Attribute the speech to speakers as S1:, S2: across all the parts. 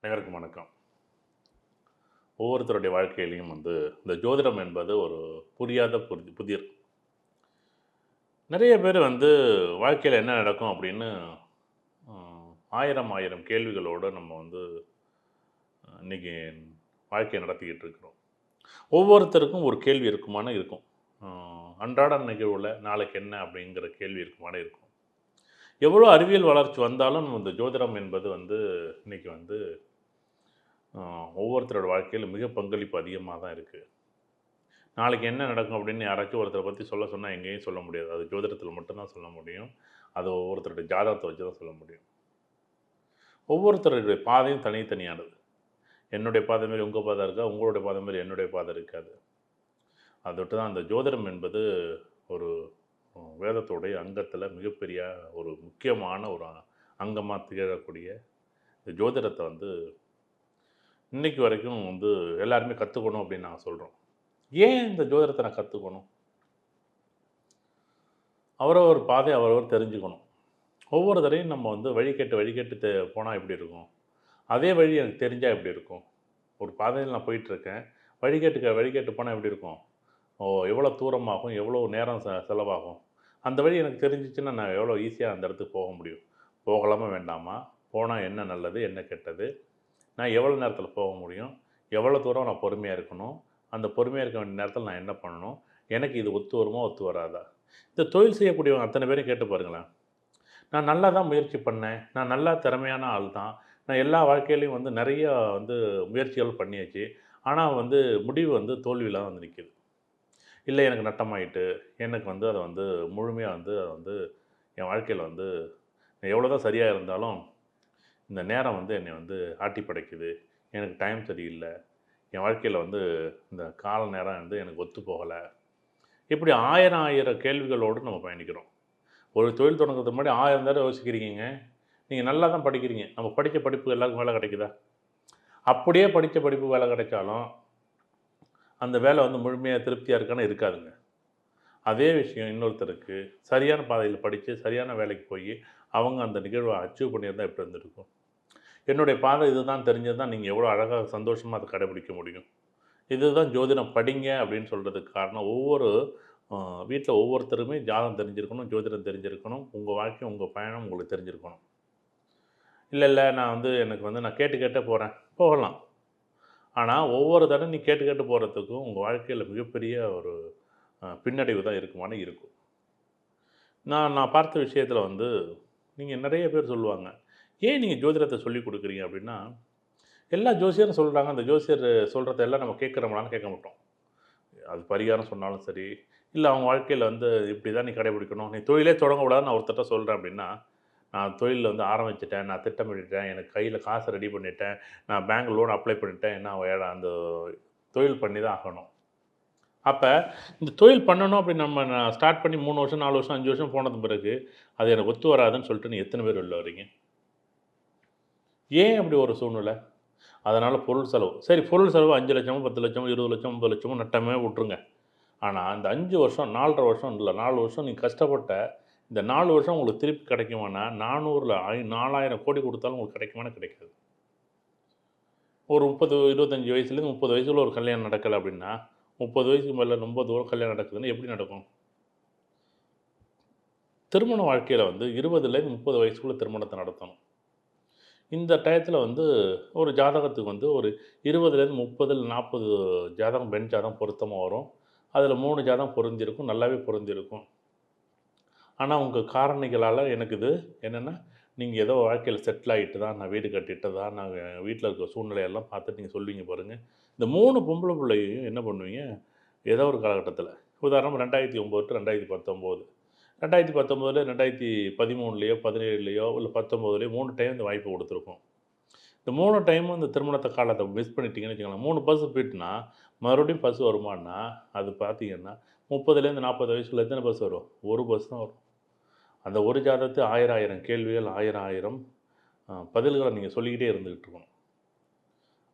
S1: அனைவருக்கும் வணக்கம். ஒவ்வொருத்தருடைய வாழ்க்கையிலையும் வந்து இந்த ஜோதிடம் என்பது ஒரு புரியாத புதி புதிர். நிறைய பேர் வந்து வாழ்க்கையில் என்ன நடக்கும் அப்படின்னு ஆயிரம் ஆயிரம் கேள்விகளோடு நம்ம வந்து இன்றைக்கி இன்னைக்கு வாழ்க்கையை நடத்திக்கிட்டு இருக்கிறோம். ஒவ்வொருத்தருக்கும் ஒரு கேள்வி இருக்குமான இருக்கும். அன்றாட நிகழ்வில் நாளைக்கு என்ன அப்படிங்கிற கேள்வி இருக்குமான இருக்கும். எவ்வளோ அறிவியல் வளர்ச்சி வந்தாலும் இந்த ஜோதிடம் என்பது வந்து இன்னைக்கு வந்து ஒவ்வொருத்தரோட வாழ்க்கையில் மிக பங்களிப்பு அதிகமாக தான் இருக்குது நாளைக்கு என்ன நடக்கும் அப்படின்னு யாராச்சும் ஒருத்தரை பற்றி சொல்ல சொன்னால் எங்கேயும் சொல்ல முடியாது. அது ஜோதிடத்தில் மட்டும்தான் சொல்ல முடியும். அது ஒவ்வொருத்தருடைய ஜாதகத்தை வச்சு தான் சொல்ல முடியும். ஒவ்வொருத்தருடைய பாதையும் தனித்தனியானது. என்னுடைய பாதை மாரி உங்கள் பாதை இருக்கா? உங்களுடைய பாதை மாரி என்னுடைய பாதை இருக்காது. அதை விட்டு தான் அந்த ஜோதிடம் என்பது ஒரு வேதத்துடைய வேதத்தோடைய அங்கத்தில் மிகப்பெரிய ஒரு முக்கியமான ஒரு அங்கமாக திகழக்கூடிய இந்த ஜோதிடத்தை வந்து இன்னைக்கு வரைக்கும் வந்து எல்லாருமே கற்றுக்கணும் அப்படின்னு நாங்கள் சொல்கிறோம் ஏன் இந்த ஜோதிடத்தை நான் கற்றுக்கணும் அவரவர் பாதை அவரவர் தெரிஞ்சுக்கணும். ஒவ்வொரு தடையும் நம்ம வந்து வழிகேட்டு வழிகேட்டு போனால் எப்படி இருக்கும்? அதே வழி எனக்கு தெரிஞ்சால் எப்படி இருக்கும்? ஒரு பாதையில் நான் போயிட்டுருக்கேன் வழிகேட்டுக்க வழிகேட்டு போனால் எப்படி இருக்கும்? ஓ எவ்வளோ தூரமாகும் எவ்வளோ நேரம் செ செலவாகும்? அந்த வழி எனக்கு தெரிஞ்சிச்சுன்னா நான் எவ்வளோ ஈஸியாக அந்த இடத்துக்கு போக முடியும். போகலாமா வேண்டாமா? போனால் என்ன நல்லது என்ன கெட்டது? நான் எவ்வளோ நேரத்தில் போக முடியும்? எவ்வளோ தூரம் நான் பொறுமையாக இருக்கணும்? அந்த பொறுமையாக இருக்க வேண்டிய நேரத்தில் நான் என்ன பண்ணணும்? எனக்கு இது ஒத்து வருமா ஒத்து வராதா? இந்த தொழில் செய்யக்கூடியவங்க அத்தனை பேரும் கேட்டு பாருங்களேன். நான் நல்லா தான் முயற்சி பண்ணேன். நான் நல்லா திறமையான ஆள் தான். நான் எல்லா வாழ்க்கையிலையும் வந்து நிறைய வந்து முயற்சிகள் பண்ணியாச்சு. ஆனால் வந்து முடிவு வந்து தோல்வியில் தான் வந்து நிற்கிது இல்லை எனக்கு நட்டமாயிட்டு எனக்கு வந்து அதை வந்து முழுமையாக வந்து அதை வந்து என் வாழ்க்கையில் வந்து எவ்வளோ தான் சரியாக இருந்தாலும் இந்த நேரம் வந்து என்னை வந்து ஆட்டி படைக்குது. எனக்கு டைம் சரியில்லை. என் வாழ்க்கையில் வந்து இந்த கால நேரம் வந்து எனக்கு ஒத்து போகலை. இப்படி ஆயிரம் ஆயிரம் கேள்விகளோடு நம்ம பயணிக்கிறோம். ஒரு தொழில் தொடங்குறதுக்கு முன்னாடி ஆயிரம் தடவை யோசிக்கிறீங்க. நீங்கள் நல்லா தான் படிக்கிறீங்க. நம்ம படித்த படிப்பு எல்லாருக்கும் வேலை கிடைக்குதா? அப்படியே படித்த படிப்பு வேலை கிடைச்சாலும் அந்த வேலை வந்து முழுமையாக திருப்தியாக இருக்கான்னு இருக்காதுங்க. அதே விஷயம் இன்னொருத்தருக்கு. சரியான பாதையில் படித்து சரியான வேலைக்கு போய் அவங்க அந்த நிகழ்வை அச்சீவ் பண்ணியிருந்தால் எப்படி இருந்திருக்கும்? என்னுடைய பாதை இதுதான் தெரிஞ்சது தான் நீங்கள் எவ்வளோ அழகாக சந்தோஷமாக அதை கடைபிடிக்க முடியும். இதுதான் ஜோதிடம். படிங்க அப்படின்னு சொல்கிறதுக்கு காரணம். ஒவ்வொரு வீட்டில் ஒவ்வொருத்தருமே ஜாதகம் தெரிஞ்சிருக்கணும் ஜோதிடம் தெரிஞ்சிருக்கணும். உங்கள் வாழ்க்கை உங்கள் பயணம் உங்களுக்கு தெரிஞ்சிருக்கணும். இல்லை இல்லை நான் வந்து எனக்கு வந்து நான் கேட்டு கேட்டே போகிறேன் போகலாம். ஆனால் ஒவ்வொரு தடவை நீ கேட்டு கேட்டு போகிறதுக்கும் உங்கள் வாழ்க்கையில் மிகப்பெரிய ஒரு பின்னடைவு தான் இருக்குமானு இருக்கும். நான் நான் பார்த்த விஷயத்தில் வந்து நீங்கள் நிறைய பேர் சொல்லுவாங்க ஏன் நீங்கள் ஜோதிடத்தை சொல்லி கொடுக்குறீங்க? அப்படின்னா எல்லா ஜோசியரும் சொல்கிறாங்க அந்த ஜோசியர் சொல்கிறத எல்லாம் நம்ம கேட்குறோம்லான்னு கேட்க மாட்டோம். அது பரிகாரம் சொன்னாலும் சரி இல்லை அவங்க வாழ்க்கையில் வந்து இப்படி தான் நீ கடைபிடிக்கணும் நீ தொழிலே தொடங்கக்கூடாதுன்னு நான் ஒருத்தட்ட சொல்கிறேன் அப்படின்னா நான் தொழிலில் வந்து ஆரம்பிச்சிட்டேன் நான் திட்டமிட்டுட்டேன் எனக்கு கையில் காசை ரெடி பண்ணிட்டேன் நான் பேங்க் லோன் அப்ளை பண்ணிட்டேன் என்ன வேற அந்த தொழில் பண்ணி தான் ஆகணும். அப்போ இந்த தொழில் பண்ணணும் அப்படி நம்ம ஸ்டார்ட் பண்ணி மூணு வருஷம் நாலு வருஷம் அஞ்சு வருஷம் போனது பிறகு அது எனக்கு ஒத்து வராதுன்னு சொல்லிட்டு நீ எத்தனை பேர் உள்ள வரீங்க? ஏன் அப்படி ஒரு சூழ்நிலை? அதனால் பொருள் செலவு. சரி பொருள் செலவு அஞ்சு லட்சமோ பத்து லட்சமோ இருபது லட்சம் ஐம்பது லட்சமோ நட்டமே விட்டுருங்க. ஆனால் அந்த அஞ்சு வருஷம் நாலரை வருஷம் இல்லை நாலு வருஷம் நீங்கள் கஷ்டப்பட்ட இந்த நாலு வருஷம் உங்களுக்கு திருப்பி கிடைக்குமானா நானூறில் ஐ நாலாயிரம் கோடி கொடுத்தாலும் உங்களுக்கு கிடைக்குமானா கிடைக்காது. ஒரு முப்பது இருபத்தஞ்சி வயசுலேருந்து முப்பது வயசுல ஒரு கல்யாணம் நடக்கலை அப்படின்னா முப்பது வயசுக்கு மேலே ரொம்ப தூரம் கல்யாணம் நடக்குதுன்னா எப்படி நடக்கும்? திருமண வாழ்க்கையில் வந்து இருபதுலேருந்து முப்பது வயசுக்குள்ளே திருமணத்தை நடத்தணும். இந்த டயத்தில் வந்து ஒரு ஜாதகத்துக்கு வந்து ஒரு இருபதுலேருந்து முப்பது நாற்பது ஜாதகம் பெண் ஜாதகம் பொருத்தமாக வரும். அதில் மூணு ஜாதகம் பொருந்திருக்கும் நல்லாவே பொருந்திருக்கும். ஆனால் உங்கள் காரணிகளால் எனக்கு இது என்னென்னா நீங்கள் ஏதோ வாழ்க்கையில் செட்டில் ஆகிட்டு தான் நான் வீடு கட்டிட்டு தான் நான் வீட்டில் இருக்க சூழ்நிலையெல்லாம் பார்த்துட்டு நீங்கள் சொல்லுவீங்க பாருங்கள் இந்த மூணு பொம்பளை பிள்ளையும் என்ன பண்ணுவீங்க? ஏதோ ஒரு காலகட்டத்தில். உதாரணம் ரெண்டாயிரத்தி ஒம்பது டு ரெண்டாயிரத்தி பத்தொம்போது. ரெண்டாயிரத்தி பத்தொம்போதுல ரெண்டாயிரத்தி பதிமூணுலேயோ பதினேழுலையோ இல்லை பத்தொம்போதுலேயோ மூணு டைம் இந்த வாய்ப்பு கொடுத்துருக்கோம். இந்த மூணு டைமும் இந்த திருமணத்தை காலத்தை மிஸ் பண்ணிட்டீங்கன்னு வச்சுக்கோங்களேன் மூணு பஸ் போயிட்டுனா மறுபடியும் பஸ் வருமானா? அது பார்த்தீங்கன்னா முப்பதுலேருந்து நாற்பது வயசுல எத்தனை பஸ் வரும்? ஒரு பஸ் தான் வரும். அந்த ஒரு ஜாதத்து ஆயிரம் ஆயிரம் கேள்விகள் ஆயிரம் ஆயிரம் பதில்களை நீங்கள் சொல்லிக்கிட்டே இருந்துக்கிட்டு இருக்கணும்.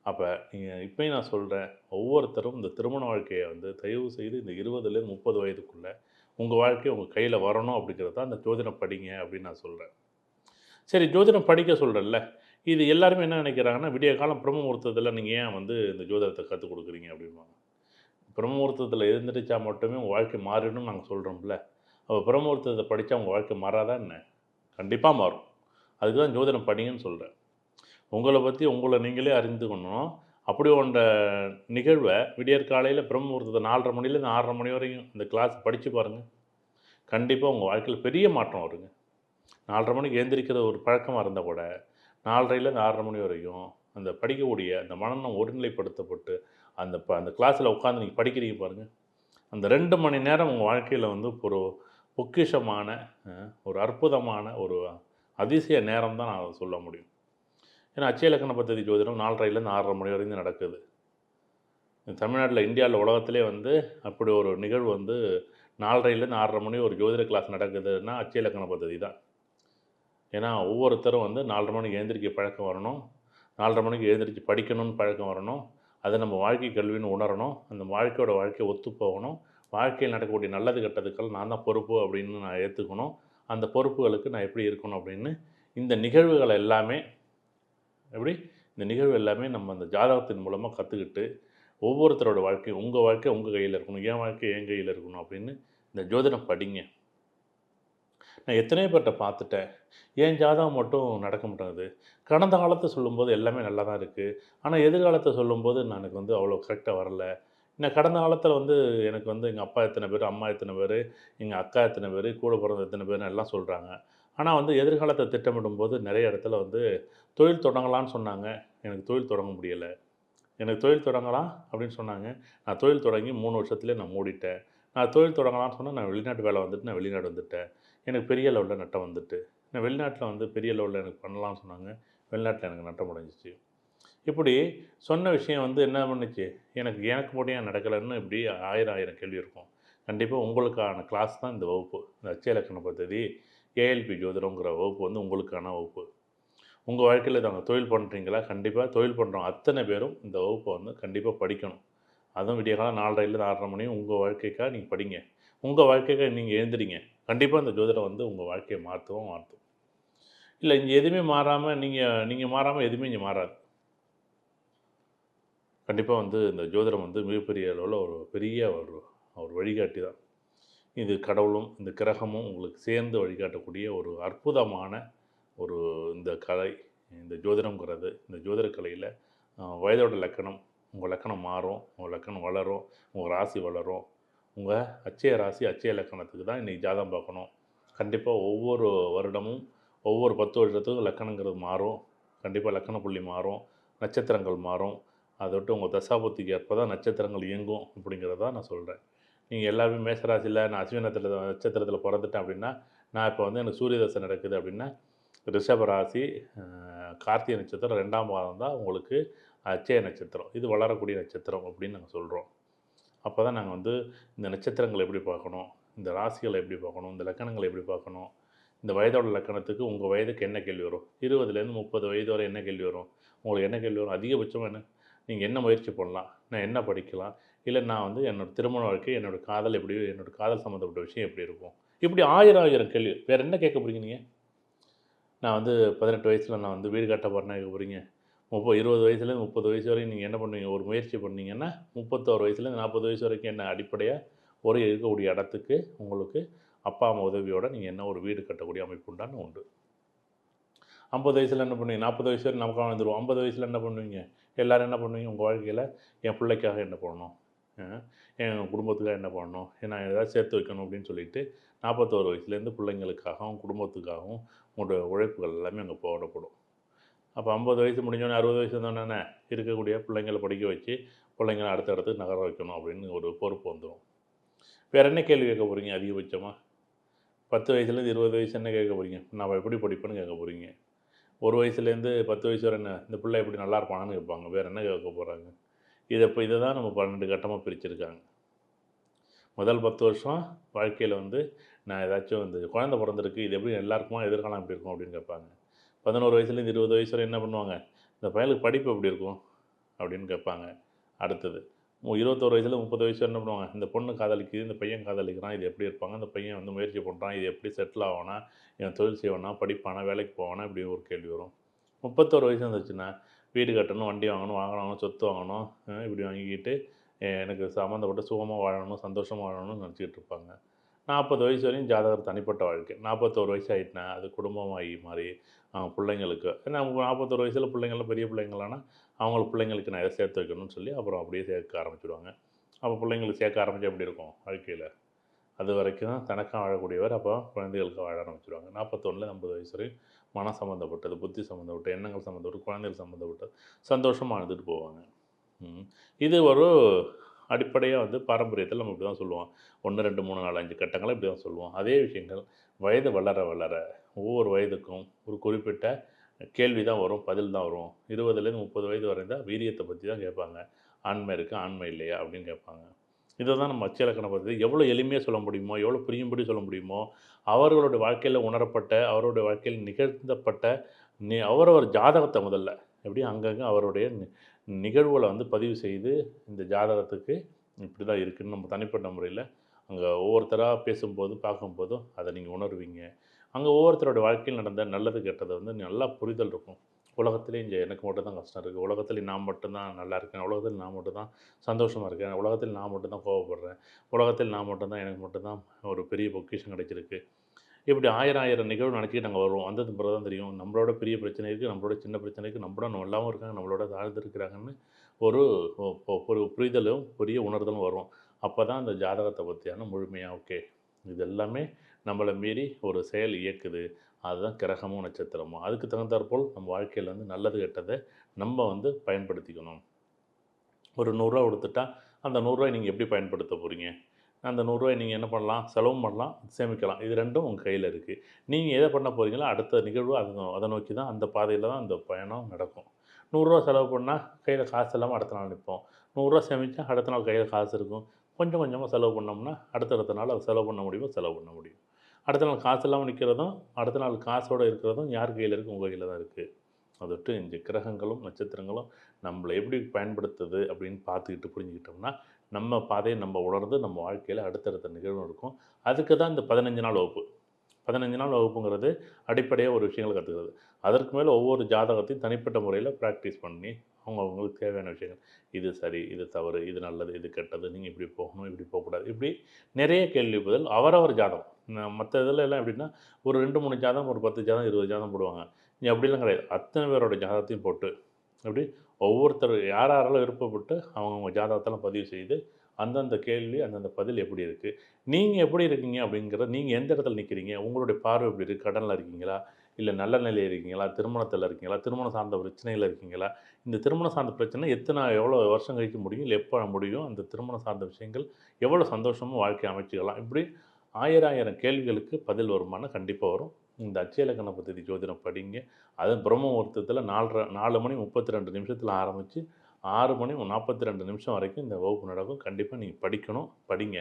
S1: அப்போ நீங்கள் இப்போயும் நான் சொல்கிறேன் ஒவ்வொருத்தரும் இந்த திருமண வாழ்க்கையை வந்து தயவு செய்து இந்த இருபதுலேருந்து முப்பது வயதுக்குள்ளே உங்கள் வாழ்க்கையை உங்கள் கையில் வரணும் அப்படிங்கிறது தான் அந்த ஜோதிடம் படிங்க அப்படின்னு நான் சொல்கிறேன் சரி ஜோதிடம் படிக்க சொல்கிறேன்ல இது எல்லாருமே என்ன நினைக்கிறாங்கன்னா விடிய காலம் பிரம்மமுகூர்த்தத்தில் நீங்கள் ஏன் வந்து இந்த ஜோதிடத்தை கற்றுக் கொடுக்குறீங்க அப்படிம்பாங்க. பிரம்மமுகூர்த்தத்தில் எழுந்திரிச்சா மட்டுமே உங்கள் வாழ்க்கை மாறிடும் நாங்கள் சொல்கிறோம்ல அப்போ பிரம்மூர்த்தத்தை படித்தா உங்கள் வாழ்க்கை மாறாதா என்ன? கண்டிப்பாக மாறும். அதுக்கு தான் ஜோதிடம் படிங்கன்னு சொல்கிறேன் உங்களை பற்றி உங்களை நீங்களே அறிந்துக்கணும். அப்படி ஒன்ற நிகழ்வை விடியற் காலையில் பிரம்மமுகூர்த்தத்தை நாலரை மணிலேருந்து ஆறரை மணி வரைக்கும் இந்த கிளாஸ் படித்து பாருங்கள் கண்டிப்பாக உங்கள் வாழ்க்கையில் பெரிய மாற்றம் வருங்க. நாலரை மணிக்கு எழுந்திரிக்கிற ஒரு பழக்கமாக இருந்தால் கூட நாலரைலேருந்து ஆறரை மணி வரைக்கும் அந்த படிக்கக்கூடிய அந்த மனநம் ஒருநிலைப்படுத்தப்பட்டு அந்த ப அந்த கிளாஸில் உட்காந்து நீங்கள் படிக்கிறீங்க பாருங்கள் அந்த ரெண்டு மணி நேரம் உங்கள் வாழ்க்கையில் வந்து ஒரு பொக்கிஷமான ஒரு அற்புதமான ஒரு அதிசய நேரம் தான் நான் அதை சொல்ல முடியும். ஏன்னா அச்சயலக்கண பத்ததி ஜோதிடம் நாலரைலேருந்து ஆறரை மணி வரைக்கும் நடக்குது. தமிழ்நாட்டில் இந்தியாவில் உலகத்திலே வந்து அப்படி ஒரு நிகழ்வு வந்து நாலரைலேருந்து ஆறரை மணி ஒரு ஜோதிட கிளாஸ் நடக்குதுன்னா அச்சயலக்கண பத்ததி தான். ஏன்னா ஒவ்வொருத்தரும் வந்து நாலரை மணிக்கு எழுந்திரிக்க பழக்கம் வரணும் நாலரை மணிக்கு எழுந்திரிச்சு படிக்கணும்னு பழக்கம் வரணும் அதை நம்ம வாழ்க்கை கல்வின்னு உணரணும் அந்த வாழ்க்கையோட வாழ்க்கையை ஒத்து போகணும் வாழ்க்கையில் நடக்கக்கூடிய நல்லது கெட்டதுக்கள் நான் தான் பொறுப்பு அப்படின்னு நான் ஏற்றுக்கணும் அந்த பொறுப்புகளுக்கு நான் எப்படி இருக்கணும் அப்படின்னு இந்த நிகழ்வுகள் எல்லாமே எப்படி? இந்த நிகழ்வு எல்லாமே நம்ம அந்த ஜாதகத்தின் மூலமாக கற்றுக்கிட்டு ஒவ்வொருத்தரோட வாழ்க்கை உங்கள் வாழ்க்கை உங்கள் கையில் இருக்கணும் என் வாழ்க்கை என் கையில் இருக்கணும் அப்படின்னு இந்த ஜோதிடம் படிங்க. நான் எத்தனையோ பேர்கிட்ட பார்த்துட்டேன். ஏன் ஜாதகம் மட்டும் நடக்க மாட்டேங்குது? கடந்த காலத்தை சொல்லும்போது எல்லாமே நல்லா தான் இருக்குது ஆனால் எதிர்காலத்தை சொல்லும்போது நான் எனக்கு வந்து அவ்வளோ கரெக்டாக வரல. நான் கடந்த காலத்தில் வந்து எனக்கு வந்து எங்கள் அப்பா எத்தனை பேர் அம்மா எத்தனை பேர் எங்கள் அக்கா எத்தனை பேர் கூட பிறந்த எத்தனை பேர் எல்லாம் சொல்கிறாங்க ஆனால் வந்து எதிர்காலத்தை திட்டமிடும்போது நிறைய இடத்துல வந்து தொழில் தொடங்கலான்னு சொன்னாங்க. எனக்கு தொழில் தொடங்க முடியலை. எனக்கு தொழில் தொடங்கலாம் அப்படின்னு சொன்னாங்க. நான் தொழில் தொடங்கி மூணு வருஷத்துலேயே நான் மூடிட்டேன். நான் தொழில் தொடங்கலாம்னு சொன்னால் நான் வெளிநாட்டு வேலை வந்துட்டு நான் வெளிநாடு வந்துட்டேன். எனக்கு பெரிய லெவலில் நட்டம் வந்துட்டு. நான் வெளிநாட்டில் வந்து பெரிய லெவலில் எனக்கு பண்ணலாம்னு சொன்னாங்க. வெளிநாட்டில் எனக்கு நட்டம் அடைஞ்சிச்சு. இப்படி சொன்ன விஷயம் வந்து என்ன பண்ணுச்சு? எனக்கு எனக்கு மட்டும் ஏன் நடக்கலைன்னு இப்படி ஆயிரம் ஆயிரம் கேள்வி இருக்கும். கண்டிப்பாக உங்களுக்கான கிளாஸ் தான் இந்த வகுப்பு. இந்த அச்சய இலக்கண பദ്ധதி ஏஎல்பி ஜோதிடங்கிற வகுப்பு வந்து உங்களுக்கான வகுப்பு. உங்கள் வாழ்க்கையில் நாங்கள் தொழில் பண்ணுறீங்களா கண்டிப்பாக தொழில் பண்ணுறோம் அத்தனை பேரும் இந்த வகுப்பை வந்து கண்டிப்பாக படிக்கணும். அதுவும் விடிய காலம் நாலரைலேருந்து ஆறரை மணி உங்கள் வாழ்க்கைக்காக நீங்கள் படிங்க. உங்கள் வாழ்க்கைக்காக நீங்கள் எழுந்திரிங்க. கண்டிப்பாக இந்த ஜோதிடம் வந்து உங்கள் வாழ்க்கையை மாற்றவும் மாற்றும். இல்லை இங்கே எதுவுமே மாறாமல் நீங்கள் நீங்கள் மாறாமல் எதுவுமே இங்கே மாறாது. கண்டிப்பாக வந்து இந்த ஜோதிடம் வந்து மிகப்பெரிய அளவில் ஒரு பெரிய ஒரு ஒரு வழிகாட்டி தான் இது கடவுளும் இந்த கிரகமும் உங்களுக்கு சேர்ந்து வழிகாட்டக்கூடிய ஒரு அற்புதமான ஒரு இந்த கலை இந்த ஜோதிடம்ங்கிறது. இந்த ஜோதிட கலையில் வயதோட லக்கணம் உங்கள் லக்கணம் மாறும் உங்கள் லக்கணம் வளரும் உங்கள் ராசி வளரும். உங்கள் அச்சய ராசி அச்சய லக்கணத்துக்கு தான் இன்றைக்கி ஜாதகம் பார்க்கணும். கண்டிப்பாக ஒவ்வொரு வருடமும் ஒவ்வொரு பத்து வருடத்துக்கும் லக்கணங்கிறது மாறும். கண்டிப்பாக லக்கண புள்ளி மாறும் நட்சத்திரங்கள் மாறும். அதை விட்டு உங்கள் தசாபத்துக்கு ஏற்ப தான் நட்சத்திரங்கள் இயங்கும் அப்படிங்கிறத நான் சொல்கிறேன் நீங்கள் எல்லாருமே மேசராசியில் நான் அஸ்வினத்தில் நட்சத்திரத்தில் பிறந்துட்டேன் அப்படின்னா நான் இப்போ வந்து எனக்கு சூரிய தசை நடக்குது அப்படின்னா ரிஷபராசி கார்த்திகை நட்சத்திரம் ரெண்டாம் மாதம் தான் உங்களுக்கு அச்சய நட்சத்திரம். இது வளரக்கூடிய நட்சத்திரம் அப்படின்னு நாங்கள் சொல்கிறோம் அப்போ தான் நாங்கள் வந்து இந்த நட்சத்திரங்களை எப்படி பார்க்கணும் இந்த ராசிகளை எப்படி பார்க்கணும் இந்த லக்கணங்களை எப்படி பார்க்கணும் இந்த வயதோட லக்கணத்துக்கு உங்கள் வயதுக்கு என்ன கேள்வி வரும்? இருபதுலேருந்து முப்பது வயது வரை என்ன கேள்வி வரும்? உங்களுக்கு என்ன கேள்வி வரும்? அதிகபட்சமாக என்ன? நீங்கள் என்ன முயற்சி பண்ணலாம்? நான் என்ன படிக்கலாம்? இல்லை நான் வந்து என்னோடய திருமண வாழ்க்கை என்னோடய காதல் எப்படி என்னோடய காதல் சம்மந்தப்பட்ட விஷயம் எப்படி இருக்கும்? இப்படி ஆயிரம் ஆயிரம் கேள்வி. வேறு என்ன கேட்க போகிறீங்க நீங்கள் நான் வந்து பதினெட்டு வயசில் நான் வந்து வீடு கட்ட போகிறேன்னா கேட்க போகிறீங்க முப்பது இருபது வயசுலேருந்து முப்பது வயசு வரைக்கும் நீங்கள் என்ன பண்ணுவீங்க? ஒரு முயற்சி பண்ணீங்கன்னா முப்பத்தோரு வயசுலேருந்து நாற்பது வயசு வரைக்கும் என்ன அடிப்படையாக ஒரு இருக்கக்கூடிய இடத்துக்கு உங்களுக்கு அப்பா அம்மா உதவியோட நீங்கள் என்ன ஒரு வீடு கட்டக்கூடிய அமைப்பு உண்டான்னு உண்டு. ஐம்பது வயசில் என்ன பண்ணுவீங்க? நாற்பது வயசு வரை நமக்கு வந்துடுவோம் ஐம்பது வயசில் என்ன பண்ணுவீங்க? எல்லோரும் என்ன பண்ணுவீங்க? உங்கள் வாழ்க்கையில் என் பிள்ளைக்காக என்ன பண்ணணும்? என் குடும்பத்துக்காக என்ன பண்ணணும்? நான் ஏதாவது சேர்த்து வைக்கணும் அப்படின்னு சொல்லிட்டு நாற்பத்தோரு வயசுலேருந்து பிள்ளைங்களுக்காகவும் குடும்பத்துக்காகவும் உங்களோட உழைப்புகள் எல்லாமே அங்கே போடப்படும். அப்போ ஐம்பது வயசு முடிஞ்சோடனே அறுபது வயசு வந்தோடனே இருக்கக்கூடிய பிள்ளைங்களை படிக்க வச்சு பிள்ளைங்களை அடுத்த இடத்துக்கு நகர வைக்கணும் அப்படின்னு ஒரு பொறுப்பு வந்துடும் வேறு என்ன கேள்வி கேட்க போகிறீங்க அதிகபட்சமாக பத்து வயசுலேருந்து இருபது வயசு என்ன கேட்க போகிறீங்க நான் எப்படி படிப்பேன்னு கேட்க போகிறீங்க ஒரு வயசுலேருந்து பத்து வயசு வரை என்ன இந்த பிள்ளை எப்படி நல்லா இருப்பானான்னு கேட்பாங்க. வேறு என்ன கேட்க போகிறாங்க இதை இப்போ இதை தான் நம்ம பன்னெண்டு கட்டமாக பிரிச்சுருக்காங்க. முதல் பத்து வருஷம் வாழ்க்கையில் வந்து நான் ஏதாச்சும் வந்து குழந்த பிறந்திருக்கு இது எப்படி எல்லாருக்குமா எதிர்காலம் எப்படி இருக்கும் அப்படின்னு கேட்பாங்க. பதினோரு வயசுலேருந்து இருபது வயசு வரை என்ன பண்ணுவாங்க? இந்த பயலுக்கு படிப்பு எப்படி இருக்கும் அப்படின்னு கேட்பாங்க. அடுத்தது இருபத்தோரு வயசில் முப்பது வயசு என்ன பண்ணுவாங்க? இந்த பொண்ணு காதலிக்குது இந்த பையன் காதலிக்கிறான் இது எப்படி இருப்பாங்க? இந்த பையன் வந்து முயற்சி பண்ணுறான் இது எப்படி செட்டில் ஆவானா? இவன் தொழில் செய்வானா? படிப்பானா? வேலைக்கு போவானா? இப்படி ஒரு கேள்வி வரும். முப்பத்தோரு வயசு வந்துச்சுன்னா வீடு கட்டணும் வண்டி வாங்கணும் வாங்கணும் சொத்து வாங்கணும் இப்படி வாங்கிக்கிட்டு எனக்கு சம்மந்தப்பட்ட சுகமாக வாழணும் சந்தோஷமாக வாழணும்னு நினச்சிக்கிட்டு இருப்பாங்க. நாற்பது வயசு வரையும் ஜாதகர் தனிப்பட்ட வாழ்க்கை. நாற்பத்தோரு வயசு ஆகிட்டுனா அது குடும்பமாகி மாதிரி பிள்ளைங்களுக்கு ஏன்னா நாற்பத்தோரு வயசில் பிள்ளைங்கள்லாம் பெரிய பிள்ளைங்களானா அவங்கள பிள்ளைங்களுக்கு நான் இதை சேர்த்து வைக்கணும்னு சொல்லி அப்புறம் அப்படியே சேர்க்க ஆரம்பிச்சிடுவாங்க. அப்போ பிள்ளைங்களுக்கு சேர்க்க ஆரம்பிச்சா எப்படி இருக்கும் வாழ்க்கையில்? அது வரைக்கும் தனக்காக வாழக்கூடியவர் அப்போ குழந்தைகளுக்கு வாழ ஆரம்பிச்சிடுவாங்க நாற்பத்தொன்னில் ஐம்பது வயசு வரை மனம் சம்மந்தப்பட்டது புத்தி சம்மந்தப்பட்ட எண்ணங்கள் சம்மந்தப்பட்டு குழந்தைகள் சம்மந்தப்பட்டது சந்தோஷமாக இருந்துட்டு போவாங்க. இது ஒரு அடிப்படையாக வந்து பாரம்பரியத்தில் நம்ம இப்படி தான் சொல்லுவோம். ஒன்று ரெண்டு மூணு நாலு அஞ்சு கட்டங்களை இப்படி தான் சொல்லுவோம். அதே விஷயங்கள் வயது வளர வளர ஒவ்வொரு வயதுக்கும் ஒரு குறிப்பிட்ட கேள்வி தான் வரும் பதில் தான் வரும். இருபதுலேருந்து முப்பது வயது வரை தான் வீரியத்தை பற்றி தான் கேட்பாங்க. ஆண்மை இருக்குது ஆண்மை இல்லையா அப்படின்னு கேட்பாங்க. இதை தான் நம்ம அச்சிலக்கண பற்றி எவ்வளோ எளிமையாக சொல்ல முடியுமோ எவ்வளோ புரியும்படி சொல்ல முடியுமோ அவர்களுடைய வாழ்க்கையில் உணரப்பட்ட அவருடைய வாழ்க்கையில் நிகழ்த்தப்பட்ட நி அவரவர் ஜாதகத்தை முதல்ல எப்படி அங்கங்கே அவருடைய நி- நிகழ்வுகளை வந்து பதிவு செய்து இந்த ஜாதகத்துக்கு இப்படி தான் இருக்குதுன்னு நம்ம தனிப்பட்ட முறையில் அங்கே ஒவ்வொருத்தராக பேசும்போது பார்க்கும்போதும் அதை நீங்கள் உணர்வீங்க. அங்கே ஒவ்வொருத்தரோட வாழ்க்கையில் நடந்த நல்லது கெட்டது வந்து நல்லா புரிதல் இருக்கும். உலகத்துலேயும் இங்கே எனக்கு மட்டும் தான் கஷ்டம் இருக்குது உலகத்தில் நான் மட்டும்தான் நல்லா இருக்கேன். உலகத்தில் நான் மட்டும் தான் சந்தோஷமாக இருக்கேன். உலகத்தில் நான் மட்டும்தான் கோவப்படுறேன். உலகத்தில் நான் மட்டும்தான் எனக்கு மட்டும்தான் ஒரு பெரிய பொக்கேஷன் கிடைச்சிருக்கு. இப்படி ஆயிரம் ஆயிரம் நிகழ்வு நினச்சிக்கிட்டு நாங்கள் வருவோம். வந்தது பிறகு தான் தெரியும் நம்மளோட பெரிய பிரச்சனை இருக்குது நம்மளோட சின்ன பிரச்சனை இருக்குது நம்மளோட நல்லாவும் இருக்காங்க நம்மளோட தாழ்ந்து இருக்கிறாங்கன்னு ஒரு ஒரு புரிதலும் பெரிய உணர்தலும் வரும். அப்போ தான் அந்த ஜாதகத்தை பற்றியான முழுமையாக ஓகே. இது எல்லாமே நம்மளை மீறி ஒரு செயல் இயக்குது. அதுதான் கிரகமும் நட்சத்திரமும். அதுக்கு தகுந்தாற்போல் நம்ம வாழ்க்கையில் வந்து நல்லது கெட்டதை நம்ம வந்து பயன்படுத்திக்கணும். ஒரு நூறுரூவா கொடுத்துட்டா அந்த நூறுரூவாய் நீங்கள் எப்படி பயன்படுத்த போகிறீங்க அந்த நூறுரூவாய் நீங்கள் என்ன பண்ணலாம்? செலவும் பண்ணலாம் சேமிக்கலாம். இது ரெண்டும் உங்கள் கையில் இருக்குது நீங்கள் எதை பண்ண போகிறீங்களோ அடுத்த நிகழ்வு அதை அதை நோக்கி தான் அந்த பாதையில் தான் அந்த பயணம் நடக்கும். நூறுரூவா செலவு பண்ணால் கையில் காசு இல்லாமல் அடுத்த நாள் நிற்போம் நூறுரூவா சேமித்தா அடுத்த நாள் கையில் காசு இருக்கும். கொஞ்சம் கொஞ்சமாக செலவு பண்ணோம்னா அடுத்தடுத்த நாள் அதை செலவு பண்ண முடியுமோ செலவு பண்ண முடியும். அடுத்த நாள் காசு இல்லாமல் நிற்கிறதும் அடுத்த நாள் காசோடு இருக்கிறதும் யார் கையில் இருக்குது உங்கள் கையில் தான் இருக்குது அதை விட்டு இந்த கிரகங்களும் நட்சத்திரங்களும் நம்மளை எப்படி பயன்படுத்துது அப்படின்னு பார்த்துக்கிட்டு புரிஞ்சுக்கிட்டோம்னா நம்ம பாதையை நம்ம உணர்ந்து நம்ம வாழ்க்கையில் அடுத்தடுத்த நிகழ்வு இருக்கும் அதுக்கு தான் இந்த பதினஞ்சு நாள் வகுப்பு. பதினஞ்சு நாள் வகுப்புங்கிறது அடிப்படையாக ஒரு விஷயங்களை கற்றுக்கிறது அதற்கு மேலே ஒவ்வொரு ஜாதகத்தையும் தனிப்பட்ட முறையில் ப்ராக்டிஸ் பண்ணி அவங்க அவங்களுக்கு தேவையான விஷயங்கள். இது சரி இது தவறு இது நல்லது இது கெட்டது நீங்கள் இப்படி போகணும் இப்படி போகக்கூடாது இப்படி நிறைய கேள்வி பதில் அவரவர் ஜாதகம். மற்ற இதில் எல்லாம் எப்படின்னா ஒரு ரெண்டு மூணு ஜாதகம் ஒரு பத்து ஜாதகம் இருபது ஜாதகம் போடுவாங்க. இங்கே அப்படிலாம் கிடையாது. அத்தனை பேரோட ஜாதகத்தையும் போட்டு அப்படி ஒவ்வொருத்தர் யார் யாரெல்லாம் விருப்பப்பட்டு அவங்கவுங்க ஜாதகத்தெல்லாம் பதிவு செய்து அந்தந்த கேள்வி அந்தந்த பதில் எப்படி இருக்குது நீங்கள் எப்படி இருக்கீங்க அப்படிங்கிறத நீங்கள் எந்த இடத்துல நிற்கிறீங்க உங்களுடைய பார்வை எப்படி இருக்குது கடனில் இருக்கீங்களா இல்லை நல்ல நிலையில் இருக்கீங்களா திருமணத்தில் இருக்கீங்களா திருமணம் சார்ந்த பிரச்சனையில் இருக்கீங்களா இந்த திருமணம் சார்ந்த பிரச்சனை எத்தனை எவ்வளோ வருஷம் கழிக்க முடியும் இல்லை எப்போ முடியும் அந்த திருமணம் சார்ந்த விஷயங்கள் எவ்வளோ சந்தோஷமும் வாழ்க்கை அமைச்சுக்கலாம் இப்படி ஆயிரம் ஆயிரம் கேள்விகளுக்கு பதில் வருமானா கண்டிப்பாக வரும். இந்த அச்சயலக்கண பദ്ധதி ஜோதிடம் படிங்க. அது பிரம்ம முகூர்த்தத்தில் நாலரை நாலு மணி முப்பத்தி ரெண்டு நிமிஷத்தில் ஆரம்பித்து ஆறு மணி நாற்பத்தி ரெண்டு நிமிஷம் வரைக்கும் இந்த வகுப்பு நடக்கும். கண்டிப்பாக நீங்கள் படிக்கணும் படிங்க.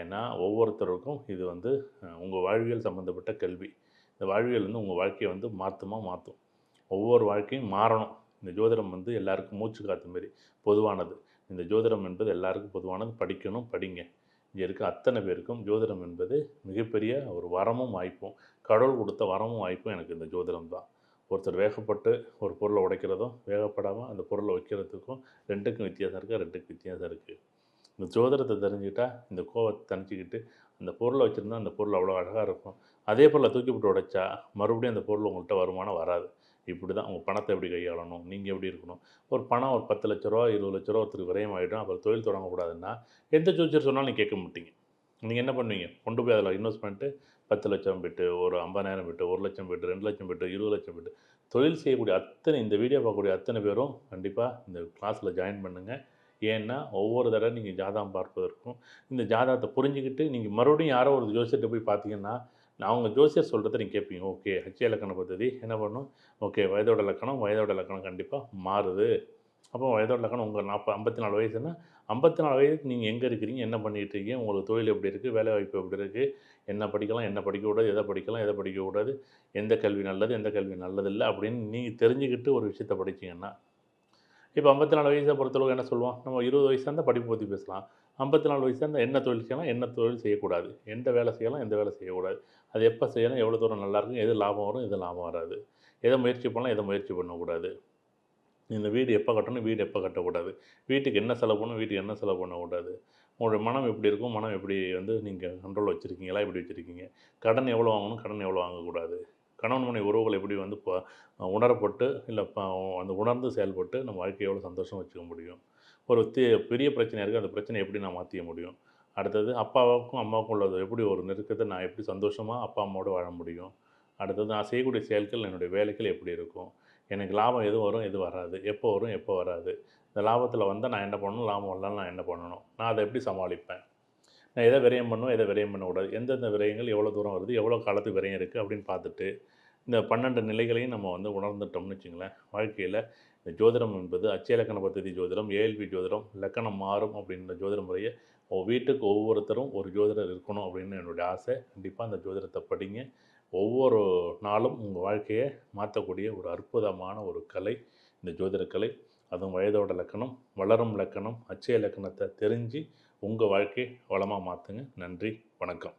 S1: ஏன்னா ஒவ்வொருத்தருக்கும் இது வந்து உங்கள் வாழ்வியல் சம்மந்தப்பட்ட கல்வி இந்த வாழ்வியல் வந்து உங்கள் வாழ்க்கையை வந்து மாற்றுமா மாற்றும் ஒவ்வொரு வாழ்க்கையும் மாறணும். இந்த ஜோதிடம் வந்து எல்லாருக்கும் மூச்சு காத்து மாரி பொதுவானது. இந்த ஜோதிடம் என்பது எல்லாருக்கும் பொதுவானது. படிக்கணும் படிங்க. இங்கே இருக்க அத்தனை பேருக்கும் ஜோதிடம் என்பது மிகப்பெரிய ஒரு வரமும் வாய்ப்பும் கடவுள் கொடுத்த வரமும் வாய்ப்பும் எனக்கு இந்த ஜோதிடம் தான் ஒருத்தர் வேகப்பட்டு ஒரு பொருளை உடைக்கிறதும் வேகப்படாமல் அந்த பொருளை வைக்கிறதுக்கும் ரெண்டுக்கும் வித்தியாசம் இருக்குது ரெண்டுக்கும் வித்தியாசம் இருக்குது இந்த ஜோதிடத்தை தெரிஞ்சுக்கிட்டால் இந்த கோவத்தை தணிச்சிக்கிட்டு அந்த பொருளை வச்சுருந்தா அந்த பொருள் அவ்வளோ அழகாக இருக்கும். அதே பொருளை தூக்கி போட்டு உடைச்சா மறுபடியும் அந்த பொருள் உங்கள்கிட்ட வருமானம் வராது. இப்படி தான் உங்கள் பணத்தை எப்படி கையாளணும்? நீங்கள் எப்படி இருக்கணும்? ஒரு பணம் ஒரு பத்து லட்ச ரூபா இருபது லட்ச ரூபா ஒருத்தருக்கு விரயம் ஆகிடும் அப்புறம் தொழில் தொடங்கக்கூடாதுன்னா எந்த ஜோதிடர் சொன்னாலும் நீங்கள் கேட்க மாட்டீங்க. நீங்கள் என்ன பண்ணுவீங்க? கொண்டு போய் அதில் இன்வெஸ்ட் பண்ணிட்டு பத்து லட்சம் போய்ட்டு ஒரு ஐம்பதாயிரம் போய்ட்டு ஒரு லட்சம் போய்ட்டு ரெண்டு லட்சம் போய்ட்டு இருபது லட்சம் போய்ட்டு தொழில் செய்யக்கூடிய அத்தனை இந்த வீடியோ பார்க்கக்கூடிய அத்தனை பேரும் கண்டிப்பாக இந்த கிளாஸில் ஜாயின் பண்ணுங்கள் ஏன்னா ஒவ்வொரு தடவை நீங்கள் ஜாதகம் பார்ப்பதற்கும் இந்த ஜாதகத்தை புரிஞ்சுக்கிட்டு நீங்கள் மறுபடியும் யாரோ ஒரு ஜோசியர்கிட்ட போய் பார்த்தீங்கன்னா நான் அவங்க ஜோசியர் சொல்கிறத நீங்கள் கேட்பீங்க ஓகே ஹச்சிய இலக்கண பദ്ധதி என்ன பண்ணும்? ஓகே வயதோட இலக்கணம் வயதோட இலக்கணம் கண்டிப்பாக மாறுது. அப்போ வயதோட இலக்கணம் உங்கள் நாற்பது ஐம்பத்தி நாலு வயசுன்னா ஐம்பத்தி நாலு வயதுக்கு நீங்கள் எங்கே இருக்கிறீங்க? என்ன பண்ணிகிட்டு இருக்கீங்க? உங்களுக்கு தொழில் எப்படி இருக்குது வேலை வாய்ப்பு எப்படி இருக்குது என்ன படிக்கலாம்? என்ன படிக்கக்கூடாது எதை படிக்கலாம்? எதை படிக்கக்கூடாது எந்த கல்வி நல்லது? எந்த கல்வி நல்லதில்லை? அப்படின்னு நீங்கள் தெரிஞ்சுக்கிட்டு ஒரு விஷயத்த படிச்சீங்கன்னா இப்போ ஐம்பத்தி நாலு வயசை பொறுத்தளவுக்கு என்ன சொல்லுவோம் நம்ம இருபது வயசாக இருந்தால் படிப்பு பற்றி பேசலாம். ஐம்பத்தி நாலு வயசாக இருந்தால் என்ன தொழில் செய்யலாம்? என்ன தொழில் செய்யக்கூடாது? எந்த வேலை செய்யலாம்? எந்த வேலை செய்யக்கூடாது? அது எப்போ செய்யணும் எவ்வளோ தூரம் நல்லாயிருக்கும் எது லாபம் வரும் எது லாபம் வராது. எதை முயற்சி பண்ணலாம் எதை முயற்சி பண்ணக்கூடாது. இந்த வீடு எப்போ கட்டணும் வீடு எப்போ கட்டக்கூடாது. வீட்டுக்கு என்ன செலவு பண்ணணும் வீட்டுக்கு என்ன செலவு பண்ணக்கூடாது. உங்களுடைய மனம் எப்படி இருக்கும் மனம் எப்படி வந்து நீங்கள் கண்ட்ரோல் வச்சுருக்கீங்களா எப்படி வச்சுருக்கீங்க? கடன் எவ்வளோ வாங்கணும் கடன் எவ்வளோ வாங்கக்கூடாது. கணவன் மனை உறவுகள் எப்படி வந்து இப்போ உணரப்பட்டு இல்லை அந்த உணர்ந்து செயல்பட்டு நம்ம வாழ்க்கையை எவ்வளோ சந்தோஷம் வச்சுக்க முடியும். ஒரு பெரிய பிரச்சனை இருக்குது அந்த பிரச்சனை எப்படி நான் மாற்றிக்க முடியும்? அடுத்தது அப்பாவுக்கும் அம்மாவுக்கும் உள்ளது. எப்படி ஒரு நெருக்கத்தை நான் எப்படி சந்தோஷமாக அப்பா அம்மாவோட வாழ முடியும்? அடுத்தது நான் செய்யக்கூடிய செயல்கள் என்னுடைய வேலைகள் எப்படி இருக்கும்? எனக்கு லாபம் எது வரும் எது வராது? எப்போ வரும் எப்போ வராது? இந்த லாபத்தில் வந்தால் நான் என்ன பண்ணணும்? லாபம் வரலாம் நான் என்ன பண்ணணும்? நான் அதை எப்படி சமாளிப்பேன்? நான் எதை விரயம் பண்ணுவோம் எதை விரயம் பண்ணக்கூடாது? எந்தெந்த விரயங்கள் எவ்வளோ தூரம் வருது? எவ்வளோ காலத்துக்கு விரயம் இருக்குது அப்படின்னு பார்த்துட்டு இந்த பன்னெண்டு நிலைகளையும் நம்ம வந்து உணர்ந்துட்டோம்னு வச்சுங்களேன். வாழ்க்கையில் இந்த ஜோதிடம் என்பது அச்சயலக்கண பத்ததி ஜோதிடம் ஏஎல்பி ஜோதிடம் லக்கணம் மாறும் அப்படின்ற ஜோதிட முறையை வீட்டுக்கு ஒவ்வொருத்தரும் ஒரு ஜோதிடர் இருக்கணும் அப்படின்னு என்னுடைய ஆசை. கண்டிப்பாக அந்த ஜோதிடத்தை படிங்க. ஒவ்வொரு நாளும் உங்கள் வாழ்க்கையை மாற்றக்கூடிய ஒரு அற்புதமான ஒரு கலை இந்த ஜோதிட கலை. அதுவும் வயதோட லக்கணம் வளரும் லக்கணம் அச்சய லக்கணத்தை தெரிஞ்சு உங்கள் வாழ்க்கையை வளமாக மாற்றுங்க நன்றி வணக்கம்.